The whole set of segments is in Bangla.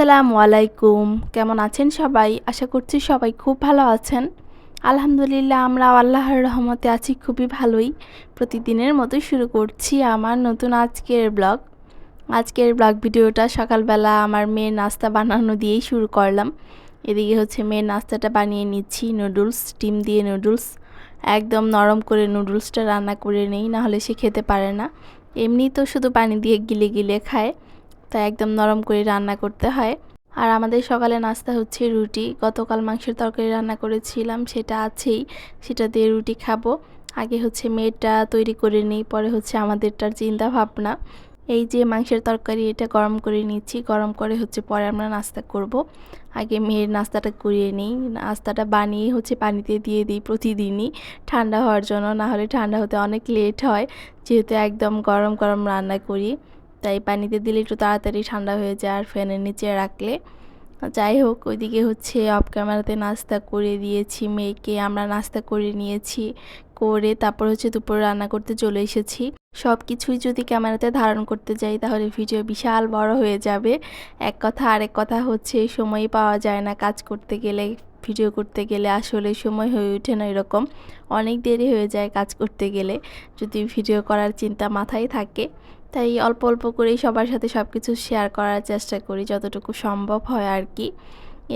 আসসালামু আলাইকুম। কেমন আছেন সবাই? আশা করছি সবাই খুব ভালো আছেন। আলহামদুলিল্লাহ আমরা আল্লাহর রহমতে আছি, খুবই ভালোই। প্রতিদিনের মতো শুরু করছি আমার নতুন আজকের ব্লগ। আজকের ব্লগ ভিডিওটা সকালবেলা আমার মেয়ের নাস্তা বানানো দিয়েই শুরু করলাম। এদিকে হচ্ছে মেয়ের নাস্তাটা বানিয়ে নিচ্ছি, নুডলস, ডিম দিয়ে নুডলস। একদম নরম করে নুডলসটা রান্না করে নেই, নাহলে সে খেতে পারে না। এমনি তো শুধু পানি দিয়ে গিলে গিলে খায়। তাই একদম নরম করে রান্না করতে হয়। আর আমাদের সকালে নাস্তা হচ্ছে রুটি। গতকাল মাংসের তরকারি রান্না করেছিলাম, সেটা আছেই। সেটা দিয়ে রুটি খাব। আগে হচ্ছে মেয়েটা তৈরি করে নিই, পরে হচ্ছে আমাদেরটার চিন্তা ভাবনা। এই যে মাংসের তরকারি এটা গরম করে নিচ্ছি, গরম করে হচ্ছে পরে আমরা নাস্তা করব। আগে মেয়ের নাস্তাটা করিয়ে নিই। নাস্তাটা বানিয়ে হচ্ছে পানিতে দিয়ে দিই প্রতিদিনই। ঠান্ডা হওয়ার জন্য না হলে ঠান্ডা হতে অনেক লেট হয়। যেহেতু একদম গরম গরম রান্না করি। তাই পানিতে দিলে একটু তাড়াতাড়ি ঠান্ডা হয়ে যায় আর ফ্যানের নিচে রাখলে। যাই হোক, ওইদিকে হচ্ছে অফ ক্যামেরাতে নাস্তা করে দিয়েছি মেয়েকে। আমরা নাস্তা করে নিয়েছি, করে তারপর হচ্ছে দুপুরে রান্না করতে চলে এসেছি। সব কিছুই যদি ক্যামেরাতে ধারণ করতে যাই, তাহলে ভিডিও বিশাল বড় হয়ে যাবে। এক কথা আরেক কথা হচ্ছে সময় পাওয়া যায় না কাজ করতে গেলে। ভিডিও করতে গেলে আসলে সময় হয়ে ওঠে না এরকম। অনেক দেরি হয়ে যায় কাজ করতে গেলে, যদি ভিডিও করার চিন্তা মাথায় থাকে। তাই অল্প অল্প করেই সবার সাথে সব কিছু শেয়ার করার চেষ্টা করি যতটুকু সম্ভব হয় আর কি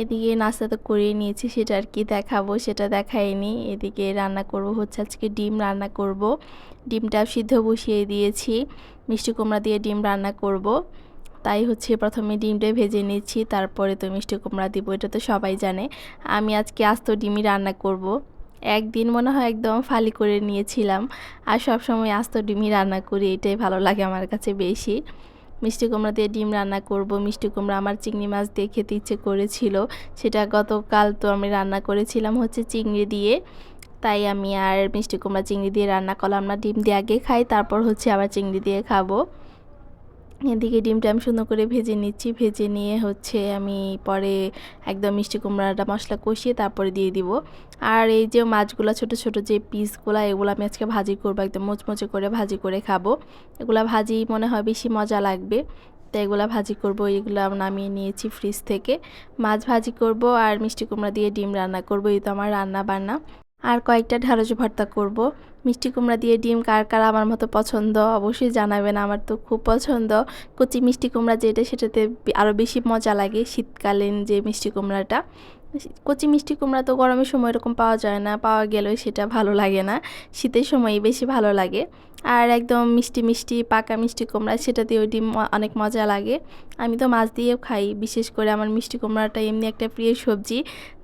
এদিকে নাস্তা তো করিয়ে নিয়েছি, সেটা আর কি দেখাবো, সেটা দেখাইনি। এদিকে রান্না করব, হচ্ছে আজকে ডিম রান্না করব। ডিমটা সিদ্ধ বসিয়ে দিয়েছি, মিষ্টি কুমড়া দিয়ে ডিম রান্না করব। তাই হচ্ছে প্রথমে ডিমটা ভেজে নিচ্ছি, তারপরে তো মিষ্টি কুমড়া দিব, এটা তো সবাই জানে। আমি আজকে আস্ত ডিমই রান্না করব। একদিন মনে হয় একদম ফালি করে নিয়েছিলাম, আর সব সময় আস্ত ডিমই রান্না করি, এটাই ভালো লাগে আমার কাছে বেশি। মিষ্টি কুমড়া দিয়ে ডিম রান্না করব, মিষ্টি কুমড়া আমার চিংড়ি মাছ দিয়ে খেতে ইচ্ছে করেছিল, সেটা গতকাল তো আমি রান্না করেছিলাম হচ্ছে চিংড়ি দিয়ে। তাই আমি আর মিষ্টি কুমড়া চিংড়ি দিয়ে রান্না করলাম না, ডিম দিয়ে আগে খাই, তারপর হচ্ছে আবার চিংড়ি দিয়ে খাব। এদিকে ডিমটা আমি সুন্দর করে ভেজে নিচ্ছি। ভেজে নিয়ে হচ্ছে আমি পরে একদম মিষ্টি কুমড়াটা মশলা কষিয়ে তারপরে দিয়ে দিব। আর এই যে মাছগুলো, ছোট ছোট যে পিসগুলো, এগুলো আমি আজকে ভাজি করব, একদম মোচমোচে করে ভাজি করে খাব। এগুলো ভাজি মনে হয় বেশি মজা লাগবে। তো এগুলো ভাজি করব, এগুলো নামিয়ে নিয়েছি ফ্রিজ থেকে। মাছ ভাজি করব আর মিষ্টি কুমড়া দিয়ে ডিম রান্না করব, এই তো আমার রান্না বান্না আর কয়েকটা ঢ্যাঁড়স ভর্তা করব। মিষ্টি কুমড়া দিয়ে ডিম কার কার আমার মতো পছন্দ, অবশ্যই জানাবেন। আমার তো খুব পছন্দ। কচি মিষ্টি কুমড়া যেটা, সেটাতে আরও বেশি মজা লাগে শীতকালীন যে মিষ্টি কুমড়াটা। কচি মিষ্টি কুমড়া তো গরমের সময় এরকম পাওয়া যায় না, পাওয়া গেলেও সেটা ভালো লাগে না। শীতের সময়ই বেশি ভালো লাগে। আর একদম মিষ্টি মিষ্টি পাকা মিষ্টি কুমড়া, সেটা দিয়েও ডিম অনেক মজা লাগে। আমি তো মাছ দিয়েও খাই, বিশেষ করে আমার মিষ্টি কুমড়াটা এমনি একটা প্রিয় সবজি।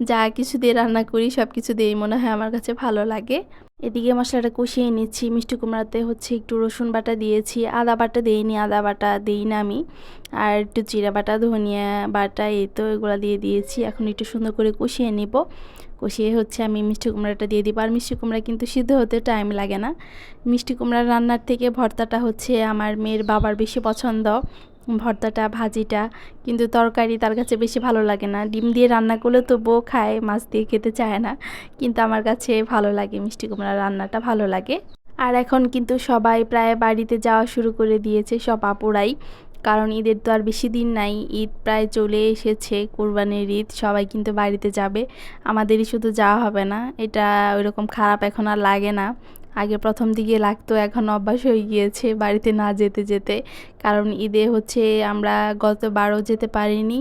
যা কিছু দিয়ে রান্না করি সব কিছু দিয়েই মনে হয় আমার কাছে ভালো লাগে। এদিকে মশলাটা কষিয়ে নিচ্ছি, মিষ্টি কুমড়াতে হচ্ছে একটু রসুন বাটা দিয়েছি, আদা বাটা দিইনি, আদা বাটা দিই না আমি, আর একটু জিরা বাটা, ধনিয়া বাটা, এই তো এগুলো দিয়ে দিয়েছি, এখন একটু সুন্দর করে কষিয়ে নিব। কষিয়ে হচ্ছে আমি মিষ্টি কুমড়াটা দিয়ে দিব, আর মিষ্টি কুমড়া কিন্তু সিদ্ধ হতে টাইম লাগে না। মিষ্টি কুমড়া রান্নার থেকে ভর্তাটা হচ্ছে আমার মেয়ের বাবার বেশি পছন্দ ভর্তাটা, ভাজিটা, কিন্তু তরকারি তার কাছে বেশি ভালো লাগে না। ডিম দিয়ে রান্না করলে তো বউ খায়, মাছ দিয়ে খেতে চায় না, কিন্তু আমার কাছে ভালো লাগে মিষ্টি কুমড়া রান্নাটা ভালো লাগে। আর এখন কিন্তু সবাই প্রায় বাড়িতে যাওয়া শুরু করে দিয়েছে সব আপুরাই, কারণ ঈদের তো আর বেশি দিন নাই, ঈদ প্রায় চলে এসেছে, কোরবানির ঈদ, সবাই কিন্তু বাড়িতে যাবে, আমাদেরই শুধু যাওয়া হবে না, এটা ওইরকম খারাপ এখন আর লাগে না। আগে প্রথম দিকে লাগতো, এখন অভ্যাস হয়ে গিয়েছে বাড়িতে না যেতে যেতে। কারণ ঈদে হচ্ছে আমরা গত বারো যেতে পারিনি,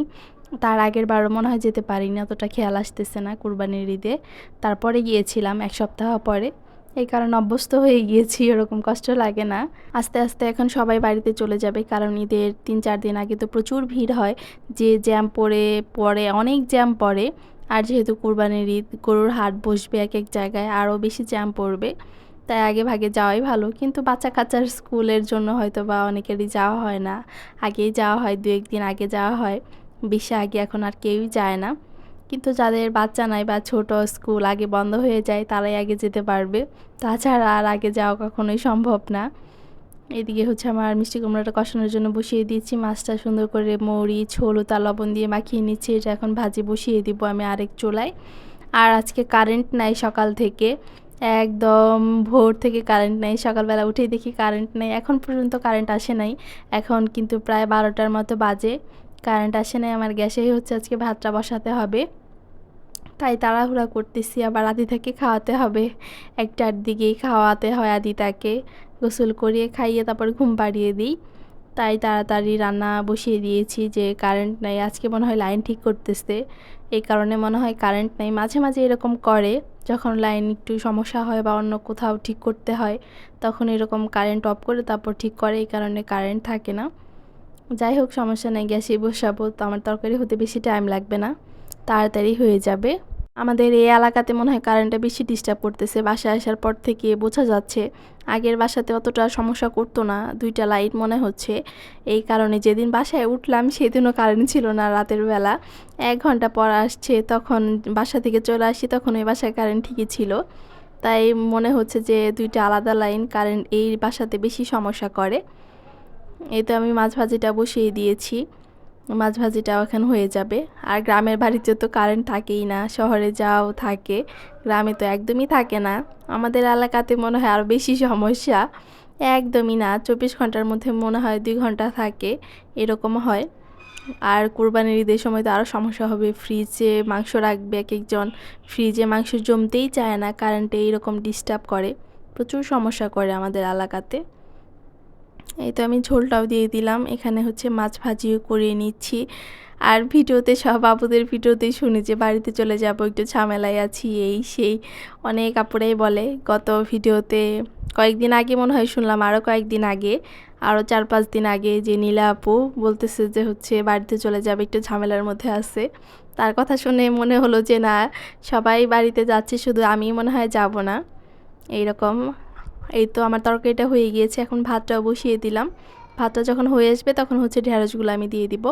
তার আগের বারো মনে হয় যেতে পারিনি, অতটা খেয়াল আসতেছে না কুরবানির ঈদে। তারপরে গিয়েছিলাম এক সপ্তাহ পরে, এই কারণে অভ্যস্ত হয়ে গিয়েছি ওরকম কষ্ট লাগে না। আস্তে আস্তে এখন সবাই বাড়িতে চলে যাবে, কারণ ঈদের তিন চার দিন আগে তো প্রচুর ভিড় হয়। যে জ্যাম পড়ে পড়ে, অনেক জ্যাম পড়ে, আর যেহেতু কুরবানির ঈদ, গরুর হাট বসবে এক এক জায়গায়, আরও বেশি জ্যাম পড়বে। তাই আগে ভাগে যাওয়াই ভালো। কিন্তু বাচ্চা কাচ্চার স্কুলের জন্য হয়তো বা অনেকেরই যাওয়া হয় না। আগেই যাওয়া হয় দু একদিন আগে যাওয়া হয়। বেশি আগে এখন আর কেউই যায় না। কিন্তু যাদের বাচ্চা নাই বা ছোট স্কুল আগে বন্ধ হয়ে যায়, তারাই আগে যেতে পারবে। তাছাড়া আর আগে যাওয়া কখনোই সম্ভব না। এদিকে হচ্ছে আমার মিষ্টি কুমড়াটা কষানোর জন্য বসিয়ে দিয়েছি। মাছটা সুন্দর করে হলুদ আর লবণ দিয়ে মাখিয়ে নিচ্ছি। এটা এখন ভাজি বসিয়ে দিব আমি আরেক চোলায়। আর আজকে কারেন্ট নাই সকাল থেকে। একদম ভোর থেকে কারেন্ট নেই, সকালবেলা উঠেই দেখি কারেন্ট নেই, এখন পর্যন্ত কারেন্ট আসে নাই, এখন কিন্তু প্রায় বারোটার মতো বাজে কারেন্ট আসে নাই, আমার গ্যাসেই হচ্ছে আজকে ভাতটা বসাতে হবে, তাই তাড়াহুড়া করতেছি, আবার আদি থেকে খাওয়াতে হবে, একটার দিকেই খাওয়াতে হয় আদি তাকে, গোসল করিয়ে খাইয়ে তারপর ঘুম পাড়িয়ে দিই, তাই তাড়াতাড়ি রান্না বসিয়ে দিয়েছি যে কারেন্ট নাই, আজকে মনে হয় লাইন ঠিক করতেছে, এই কারণে মনে হয় কারেন্ট নেই, মাঝে মাঝে এরকম করে যখন লাইন একটু সমস্যা হয় বা অন্য কোথাও ঠিক করতে হয়, তখন এরকম কারেন্ট অফ করে তারপর ঠিক করে, এই কারণে কারেন্ট থাকে না। যাই হোক, সমস্যা নেই, গ্যাসে বসাবো তো আমার তরকারি হতে বেশি টাইম লাগবে না। তাড়াতাড়ি হয়ে যাবে। আমাদের এই এলাকাতে মনে হয় কারেন্টটা বেশি ডিস্টার্ব করতেছে। বাসায় আসার পর থেকে বোঝা যাচ্ছে, আগের বাসাতে অতটা সমস্যা করতো না, দুইটা লাইট মনে হচ্ছে। এই কারণে যেদিন বাসায় উঠলাম, সেদিনও কারেন্ট ছিল না রাতের বেলা। এক ঘণ্টা পর আসছে, তখন বাসা থেকে চলে আসি, তখন ওই বাসায় কারেন্ট ঠিকই ছিল। তাই মনে হচ্ছে যে দুইটা আলাদা লাইন কারেন্ট এই বাসাতে বেশি সমস্যা করে। এই তো আমি মাছ ভাজিটা বসিয়ে দিয়েছি। মাছ ভাজিটাও এখন হয়ে যাবে। আর গ্রামের বাড়িতে তো কারেন্ট থাকেই না, শহরে যাও, থাকে। গ্রামে তো একদমই থাকে না। আমাদের এলাকাতে মনে হয় আরও বেশি সমস্যা। একদমই না, চব্বিশ ঘণ্টার মধ্যে মনে হয় দুই ঘণ্টা থাকে, এরকম হয়। আর কোরবানির ঈদের সময় তো আরও সমস্যা হবে ফ্রিজে মাংস রাখবে এক একজন ফ্রিজে মাংস জমতেই চায় না কারেন্টে এইরকম ডিস্টার্ব করে। প্রচুর সমস্যা করে আমাদের এলাকাতে। এই তো আমি ঝোলটাও দিয়ে দিলাম। এখানে হচ্ছে মাছ ভাজিও করে নিচ্ছি। আর ভিডিওতে সব বাবুদের ভিডিওতেই শুনি যে বাড়িতে চলে যাব, একটু ঝামেলায় আছি, এই সেই। অনেক আপুরাই বলে, গত ভিডিওতে কয়েকদিন আগে মনে হয় শুনলাম আরও কয়েকদিন আগে আরও চার পাঁচ দিন আগে যে নীলা আপু বলতেছে যে হচ্ছে বাড়িতে চলে যাবে, একটু ঝামেলার মধ্যে আছে। তার কথা শুনে মনে হলো যে না, সবাই বাড়িতে যাচ্ছে, শুধু আমি মনে হয় যাব না। এইরকম এই তো আমার তরকারিটা হয়ে গিয়েছে, এখন ভাতটাও বসিয়ে দিলাম। ভাতটা যখন হয়ে আসবে তখন হচ্ছে ঢেঁড়সগুলো আমি দিয়ে দিব।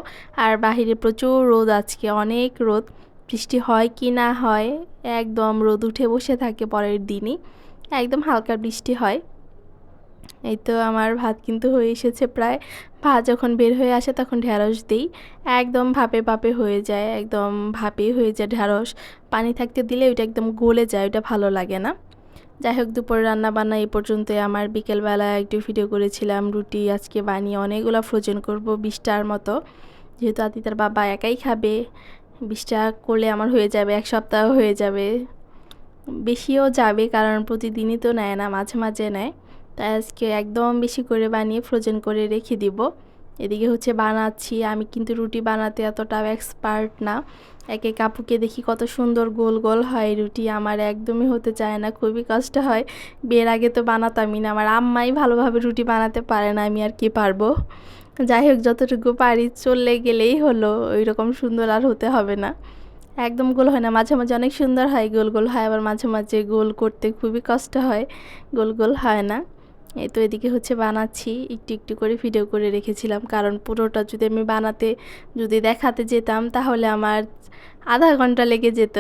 আর বাহিরে প্রচুর রোদ আজকে, অনেক রোদ। বৃষ্টি হয় কি না হয়, একদম রোদ উঠে বসে থাকে পরের দিনই। একদম হালকা বৃষ্টি হয়। এই তো আমার ভাত কিন্তু হয়ে এসেছে প্রায়। ভাত যখন বের হয়ে আসে তখন ঢ্যাঁড়স দিই। একদম ভাপে ভাপে হয়ে যায়, একদম ভাপে হয়ে যায় ঢ্যাঁড়স পানি থাকতে দিলে ওইটা একদম গলে যায়, ওইটা ভালো লাগে না। যাই হোক, দুপুরে রান্না বান্না এই পর্যন্ত আমার বিকেলবেলা একটু ভিডিও করেছিলাম, রুটি, আজকে বানিয়ে অনেকগুলো ফ্রোজেন করব বিশটার মতো। যেহেতু আদি তার বাবা একাই খাবে, বিশটা করলে আমার হয়ে যাবে, এক সপ্তাহ হয়ে যাবে। বেশিও যাবে, কারণ প্রতিদিনই তো নেয় না, মাঝে মাঝে নেয়। তাই আজকে একদম বেশি করে বানিয়ে ফ্রোজেন করে রেখে দিব। এদিকে হচ্ছে বানাচ্ছি, আমি কিন্তু রুটি বানাতে এতটাও এক্সপার্ট না। একে কাপুকে দেখি কত সুন্দর গোল গোল হয়, রুটি আমার একদমই হতে চায় না, খুবই কষ্ট হয়। বিয়ের আগে তো বানাতামই না, আমার আম্মাই ভালোভাবে রুটি বানাতে পারে না, আমি আর কি পারব? যাই হোক, যতটুকু পারি চললে গেলেই হলো ওই রকম সুন্দর আর হতে হবে না। একদম গোল হয় না, মাঝে মাঝে অনেক সুন্দর হয়, গোল গোল হয়, আবার মাঝে মাঝে গোল করতে খুবই কষ্ট হয়, গোল গোল হয় না। এই তো এদিকে হচ্ছে বানাচ্ছি। একটু একটু করে ভিডিও করে রেখেছিলাম। কারণ পুরোটা যদি আমি বানাতে, যদি দেখাতে যেতাম, তাহলে আমার আধা ঘণ্টা লেগে যেত।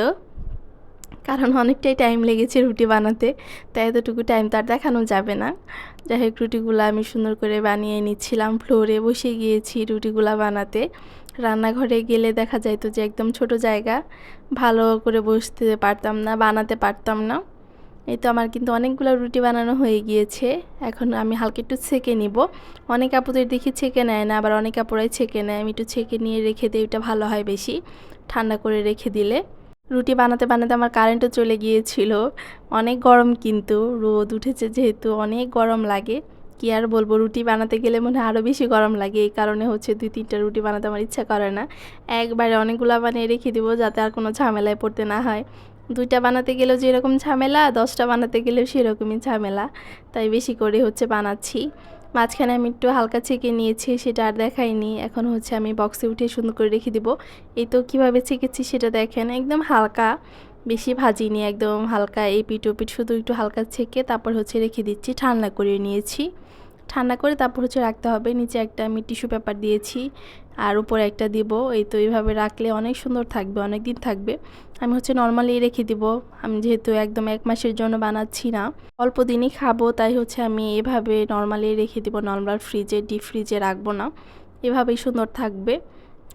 কারণ অনেকটাই টাইম লেগেছে রুটি বানাতে, তাই এতটুকু টাইম তো আর দেখানো যাবে না। যাই হোক, রুটিগুলো আমি সুন্দর করে বানিয়ে নিচ্ছিলাম। ফ্লোরে বসে গিয়েছি রুটিগুলো বানাতে। রান্নাঘরে গেলে দেখা যাইতো যে একদম ছোট জায়গা, ভালো করে বসতে পারতাম না, বানাতে পারতাম না। এই তো আমার কিন্তু অনেকগুলো রুটি বানানো হয়ে গিয়েছে। এখন আমি হালকা একটু ছেঁকে নিব। অনেক আপুদের দেখি ছেঁকে নেয় না, আবার অনেক আপুরাই ছেঁকে নেয়। আমি একটু ছেঁকে নিয়ে রেখে দিই, ওইটা ভালো হয় বেশি। ঠান্ডা করে রেখে দিলে। রুটি বানাতে বানাতে আমার কারেন্টও চলে গিয়েছিল। অনেক গরম কিন্তু, রোদ উঠেছে যেহেতু, অনেক গরম লাগে। কি আর বলব, রুটি বানাতে গেলে মনে হয় আরও বেশি গরম লাগে। এই কারণে হচ্ছে দুই তিনটা রুটি বানাতে আমার ইচ্ছা করে না। একবারে অনেকগুলো বানিয়ে রেখে দিব, যাতে আর কোনো ঝামেলায় পড়তে না হয়। দুইটা বানাতে গেলেও যেরকম ঝামেলা, দশটা বানাতে গেলেও সেরকমই ঝামেলা। তাই বেশি করে হচ্ছে বানাচ্ছি। মাঝখানে আমি একটু হালকা ছেঁকে নিয়েছি, সেটা আর দেখাইনি। এখন হচ্ছে আমি বক্সে উঠে সুন্দর করে রেখে দিব। এই তো কীভাবে ছেঁকেছি সেটা দেখেন, একদম হালকা। বেশি ভাজিনি, একদম হালকা। এই পিঠ শুধু একটু হালকা ছেঁকে তারপর হচ্ছে রেখে দিচ্ছি, ঠান্ডা করে নিয়েছি। ঠান্ডা করে তারপর হচ্ছে রাখতে হবে। নিচে একটা আমি টিস্যু পেপার দিয়েছি আর উপরে একটা দিব। এই তো এইভাবে রাখলে অনেক সুন্দর থাকবে অনেক দিন থাকবে। আমি হচ্ছে নর্মালি রেখে দিব। আমি যেহেতু একদম এক মাসের জন্য বানাচ্ছি না। অল্প দিনই খাব, তাই হচ্ছে আমি এভাবে নর্মালি রেখে দিব। নর্মাল ফ্রিজে ডিপ ফ্রিজে রাখব না। এভাবেই সুন্দর থাকবে।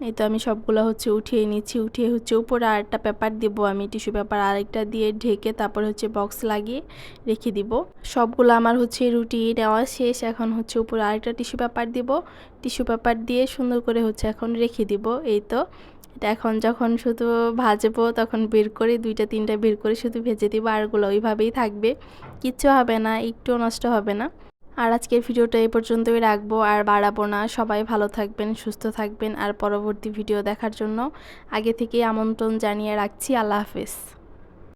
এই তো আমি সবগুলো হচ্ছে উঠিয়ে নিচ্ছি, উঠিয়ে হচ্ছে উপরে আরেকটা পেপার দিব আমি, টিস্যু পেপার আরেকটা দিয়ে ঢেকে তারপর হচ্ছে বক্স লাগিয়ে রেখে দিব। সবগুলো আমার হচ্ছে রুটি নেওয়া শেষ, এখন হচ্ছে উপরে আরেকটা টিস্যু পেপার দিব। টিস্যু পেপার দিয়ে সুন্দর করে হচ্ছে এখন রেখে দিব, এই তো। এটা এখন যখন শুধু ভাজবো তখন বের করে দুইটা, তিনটা বের করে শুধু ভেজে দিব আরগুলো ওইভাবেই থাকবে। কিচ্ছু হবে না, একটুও নষ্ট হবে না। আর আজকের ভিডিওটা এই পর্যন্তই রাখব আর বাড়াবো না। সবাই ভালো থাকবেন, সুস্থ থাকবেন আর পরবর্তী ভিডিও দেখার জন্য আগে থেকেই আমন্ত্রণ জানিয়ে রাখছি। আল্লাহ হাফেজ।